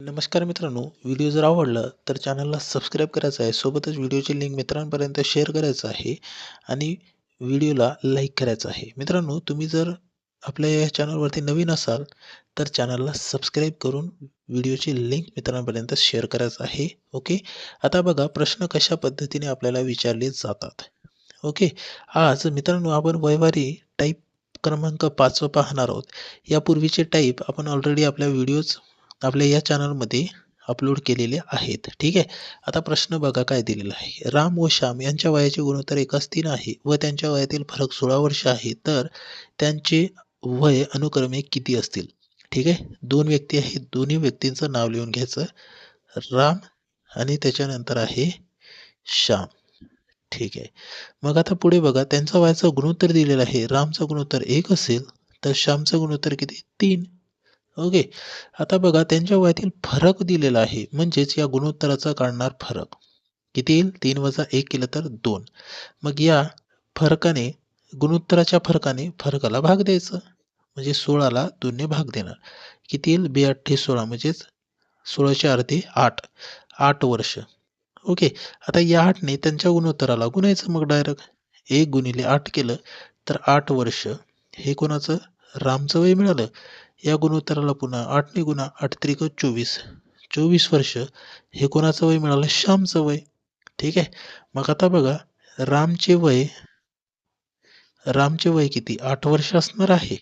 नमस्कार मित्रांनो व्हिडिओ जर आवडला तर चॅनलला सबस्क्राईब करायचं आहे. सोबतच व्हिडिओची लिंक मित्रांपर्यंत शेअर करायचं आहे आणि व्हिडिओला लाईक करायचं आहे. मित्रांनो तुम्ही जर आपल्या या चॅनलवरती नवीन असाल तर चॅनलला सबस्क्राईब करून व्हिडिओची लिंक मित्रांपर्यंत शेअर करायचं आहे. ओके? आता बघा प्रश्न कशा पद्धतीने आपल्याला विचारले जातात? ओके? आज मित्रांनो आपण वैवारी टाईप क्रमांक पाचवं पाहणार आहोत. यापूर्वीचे टाईप आपण ऑलरेडी आपल्या व्हिडिओज आपल्या या चॅनलमध्ये अपलोड केलेले आहेत. ठीक आहे? आता प्रश्न बघा काय दिलेला आहे. राम व श्याम यांच्या वयाचे गुणोत्तर एकाच तीन आहे व त्यांच्या वयातील फरक सोळा वर्ष आहे. तर त्यांचे वय अनुक्रमे किती असतील? ठीक आहे? दोन व्यक्ती आहेत. दोन्ही व्यक्तींचं नाव लिहून घ्यायचं. राम आणि त्याच्यानंतर आहे श्याम. ठीक आहे? मग आता पुढे बघा. त्यांचा वयाचं गुणोत्तर दिलेलं आहे. रामचं गुणोत्तर एक असेल तर श्यामचं गुणोत्तर किती? तीन. ओके. आता बघा त्यांच्या वयातील फरक दिलेला आहे. म्हणजेच या गुणोत्तराचा काढणार फरक. किती येईल? तीन वजा एक केलं तर दोन. मग या फरकाने गुणोत्तराच्या फरकाने फरकाला भाग द्यायचा. म्हणजे सोळाला दोनने भाग देणार. किती येईल? बे अठ्ठे सोळा. म्हणजेच सोळाशे अर्धे आठ. आठ वर्ष. ओके. आता या आठने त्यांच्या गुणोत्तराला गुणायचं मग डायरेक्ट एक गुणिले आठ केलं तर आठ वर्ष. हे कोणाचं? रामचं वय मिळालं. या गुणोत्तराला पुन्हा आठने गुणा आठ त्रिक चोवीस. चोवीस वर्ष हे कोणाचं वय मिळालं? श्यामचं वय. ठीक आहे? मग आता बघा रामचे वय रामचे वय किती? आठ वर्ष असणार आहे.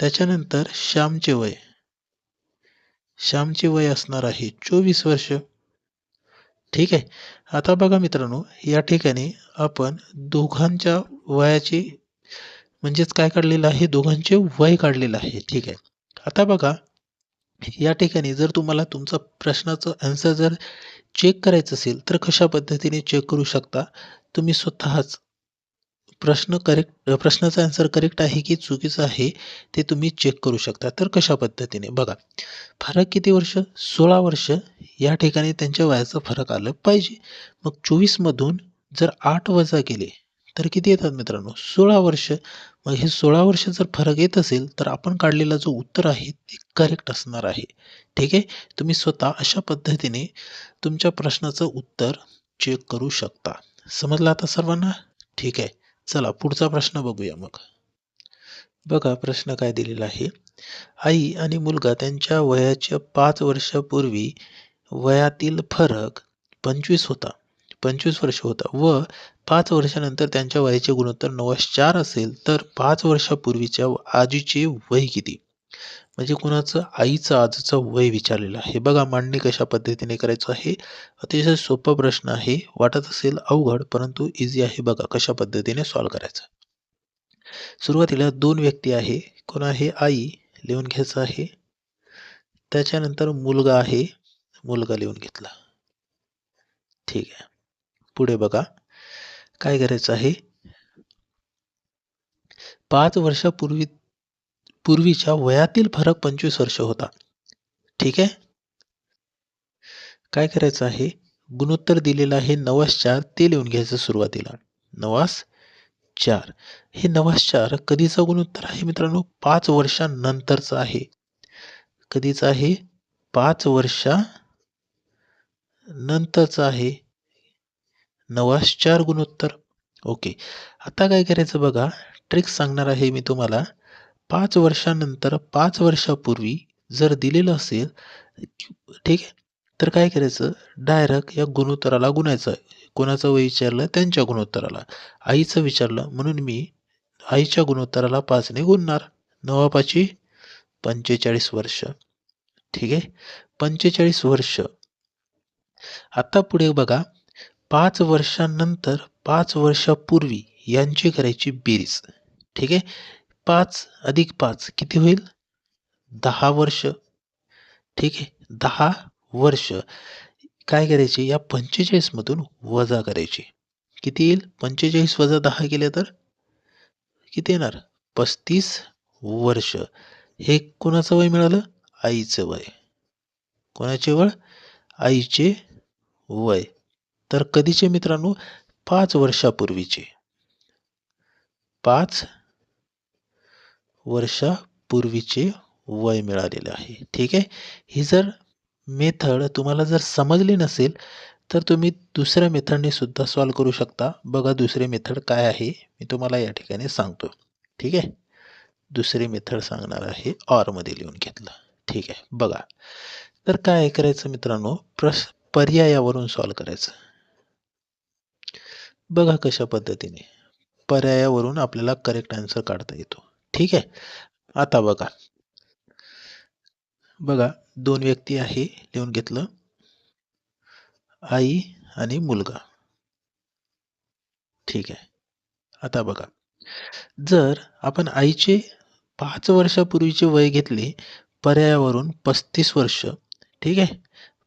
त्याच्यानंतर श्यामचे वय. श्यामचे वय असणार आहे चोवीस वर्ष. ठीक आहे? आता बघा मित्रांनो या ठिकाणी आपण दोघांच्या वयाचे म्हणजेच काय काढलेलं आहे? दोघांचे वय काढलेलं आहे. ठीक आहे? आता बघा या ठिकाणी जर तुम्हाला तुमचा प्रश्नाचं आन्सर जर चेक करायचं असेल तर कशा पद्धतीने चेक करू शकता? तुम्ही स्वतःच प्रश्न करेक्ट प्रश्नाचा आन्सर करेक्ट आहे की चुकीचं आहे ते तुम्ही चेक करू शकता. तर कशा पद्धतीने? बघा फरक किती वर्ष? सोळा वर्ष. या ठिकाणी त्यांच्या वयाचं फरक आलं पाहिजे. मग चोवीसमधून जर आठ वजा केले तर किती येतात मित्रांनो? सोळा वर्ष. मग हे सोळा वर्ष जर फरक येत असेल तर आपण काढलेला जो उत्तर आहे ते करेक्ट असणार आहे. ठीक आहे? तुम्ही स्वतः अशा पद्धतीने तुमच्या प्रश्नाचं उत्तर चेक करू शकता. समजलं आता सर्वांना? ठीक आहे. चला पुढचा प्रश्न बघूया मग. बघा प्रश्न काय दिलेला आहे. आई आणि मुलगा त्यांच्या वयाच्या पाच वर्षापूर्वी वयातील फरक पंचवीस होता. पंचवीस वर्ष होता. व पाच वर्षानंतर त्यांच्या वयाचे गुणोत्तर नव्वद चार असेल तर पाच वर्षापूर्वीच्या आजीचे वय किती? म्हणजे कुणाचं? आईचं आजचं वय विचारलेलं आहे. बघा मांडणी कशा पद्धतीने करायचं आहे? अतिशय सोपा प्रश्न आहे. वाटत असेल अवघड परंतु इझी आहे बघा कशा पद्धतीने सॉल्व करायचं. सुरुवातीला दोन व्यक्ती आहे. कोण आहे? आई लिहून घ्यायचं आहे. त्याच्यानंतर मुलगा आहे. मुलगा लिहून घेतला. ठीक आहे. पुढे बघा. काय करायचं आहे? पाच वर्षापूर्वी पूर्वीच्या वयातील फरक पंचवीस वर्ष होता. ठीक आहे? काय करायचं आहे? गुणोत्तर दिलेलं आहे नवास चार ते लिहून घ्यायचं सुरुवातीला. नवास चार. हे नवास चार कधीचा गुणोत्तर आहे मित्रांनो? पाच वर्षानंतरचा आहे. कधीचा आहे? पाच वर्षा नंतरचा आहे. नवास चार गुणोत्तर. ओके. आता काय करायचं बघा. ट्रिक सांगणार आहे मी तुम्हाला. पाच वर्षानंतर पाच वर्षापूर्वी जर दिलेलं असेल ठीक आहे? तर काय करायचं? डायरेक्ट या गुणोत्तराला गुणायचं. कोणाचं वय विचारलं? त्यांच्या गुणोत्तराला. आईचं विचारलं. म्हणून मी आईच्या गुणोत्तराला पाचने गुणणार. नवापाची पंचेचाळीस वर्ष. ठीक आहे? पंचेचाळीस वर्ष. आता पुढे बघा. पाच वर्षांनंतर पाच वर्षापूर्वी यांची करायची बेरीज. ठीक आहे? पाच अधिक पाच किती होईल? दहा वर्ष. ठीक आहे? दहा वर्ष. काय करायचे? या पंचेचाळीसमधून वजा करायची. किती येईल? पंचेचाळीस वजा दहा केले तर? किती येणार? पस्तीस वर्ष. हे कोणाचं वय मिळालं? आईचं वय. कोणाचे वय? आईचे वय. तर कधीचे मित्रांनो? पाच वर्षापूर्वीचे. पाच वर्षापूर्वीचे वय मिळालेले आहे. ठीक आहे? ही जर मेथड तुम्हाला जर समजली नसेल तर तुम्ही दुसऱ्या मेथडने सुद्धा सॉल्व करू शकता. बघा दुसरी मेथड काय आहे? मी तुम्हाला या ठिकाणी सांगतो. ठीक आहे? दुसरी मेथड सांगणार आहे ऑरमध्ये लिहून घेतलं. ठीक आहे? बघा. तर काय करायचं मित्रांनो? प्रस पर्यायावरून सॉल्व करायचं. बघा कशा पद्धतीने पर्यायावरून आपल्याला करेक्ट आन्सर काढता येतो. ठीक आहे? आता बघा. बघा दोन व्यक्ती आहे लिहून घेतलं. आई आणि मुलगा. ठीक आहे. आता बघा. जर आपण आईचे पाच वर्षापूर्वीचे वय घेतले पर्यायावरून पस्तीस वर्ष ठीक आहे?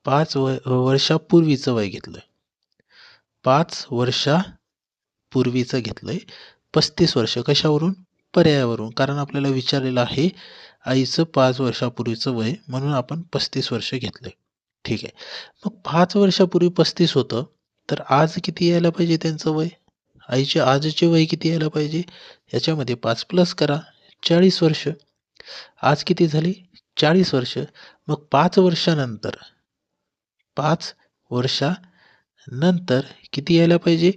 पाच व वर्षापूर्वीचं वय घेतलं. पाच वर्षापूर्वीचं आहे पस्तीस वर्ष कशावरून? पर्यायावरून. कारण आपल्याला विचारलेलं आहे आईचं पाच वर्षापूर्वीचं वय म्हणून आपण पस्तीस वर्ष घेतलंय. ठीक आहे. मग पाच वर्षापूर्वी पस्तीस होतं तर आज किती यायला पाहिजे त्यांचं वय? आईचे आजचे वय किती यायला पाहिजे? याच्यामध्ये पाच प्लस करा. चाळीस वर्ष. आज किती झाली? चाळीस वर्ष. मग पाच वर्षानंतर पाच नंतर किती यायला पाहिजे?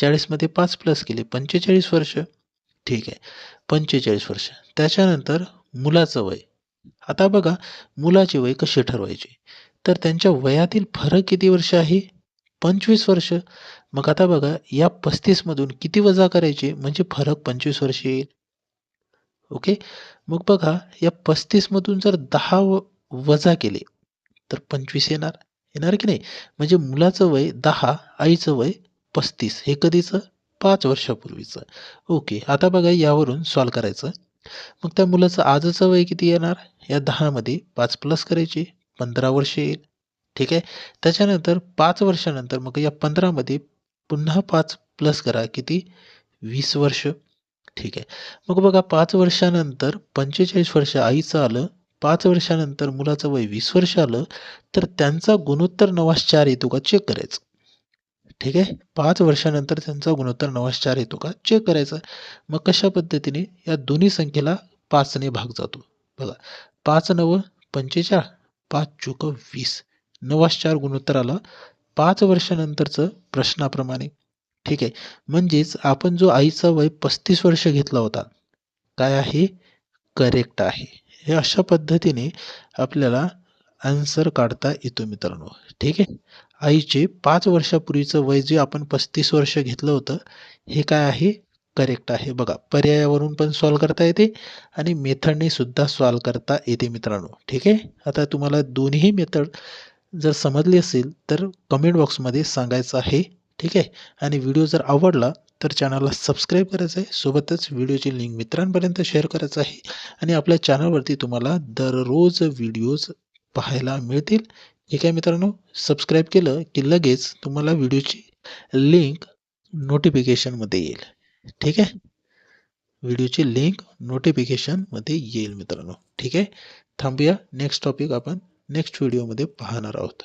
चाळीसमध्ये पाच प्लस केले पंचेचाळीस वर्ष. ठीक आहे पंचेचाळीस वर्ष. त्याच्यानंतर मुलाचं वय. आता बघा मुलाचे वय कसे ठरवायचे? तर त्यांच्या वयातील फरक किती वर्ष आहे? पंचवीस वर्ष. मग आता बघा या पस्तीसमधून किती वजा करायचे? म्हणजे फरक पंचवीस वर्ष येईल. ओके? मग बघा या पस्तीसमधून जर दहा व वजा केले तर पंचवीस येणार. येणार की नाही? म्हणजे मुलाचं वय दहा आईचं वय पस्तीस. हे कधीचं? पाच वर्षापूर्वीचं. ओके आता बघा यावरून सॉल्व करायचं. मग त्या मुलाचं आजचं वय किती येणार? या दहामध्ये पाच प्लस करायची पंधरा वर्ष येईल. ठीक आहे? त्याच्यानंतर पाच वर्षानंतर मग या पंधरामध्ये पुन्हा पाच प्लस करा. किती? वीस वर्ष. ठीक आहे. मग बघा पाच वर्षानंतर पंचेचाळीस वर्ष आईचं आलं पाच वर्षानंतर मुलाचं वय वीस वर्ष आलं तर त्यांचा गुणोत्तर नवास चार येतो का चेक करायचं. ठीक आहे? पाच वर्षानंतर त्यांचा गुणोत्तर नवास चार येतो का चेक करायचं. मग कशा पद्धतीने? या दोन्ही संख्येला पाचने भाग जातो. बघा पाच नव पंचेचाळ पाच चुक वीस. नवास चार गुणोत्तर आला. पाच वर्षानंतरचं प्रश्नाप्रमाणे. ठीक आहे? म्हणजेच आपण जो आईचा वय पस्तीस वर्ष घेतला होता काय आहे? करेक्ट आहे. हे अशा पद्धतीने आपल्याला आन्सर काढता येतो मित्रांनो. ठीक आहे? आईचे पाच वर्षापूर्वीचं वय जे आपण पस्तीस वर्ष घेतलं होतं हे काय आहे? करेक्ट आहे. बघा पर्यायावरून पण सॉल्व करता येते आणि मेथडने सुद्धा सॉल्व करता येते मित्रांनो. ठीक आहे? आता तुम्हाला दोन्ही मेथड जर समजली असेल तर कमेंट बॉक्समध्ये सांगायचं आहे ठीक आहे? आणि व्हिडिओ जर आवडला तर चॅनलला सबस्क्राईब करायचं आहे. सोबतच व्हिडिओची लिंक मित्रांपर्यंत शेअर करायचं आहे. आणि आपल्या चॅनलवरती तुम्हाला दररोज व्हिडिओज पाहायला मिळतील. ठीक आहे मित्रांनो? सबस्क्राईब केलं की लगेच तुम्हाला व्हिडिओची लिंक नोटिफिकेशनमध्ये येईल. ठीक आहे? व्हिडिओची लिंक नोटिफिकेशनमध्ये येईल मित्रांनो. ठीक आहे? थांबूया. नेक्स्ट टॉपिक आपण नेक्स्ट व्हिडिओमध्ये पाहणार आहोत.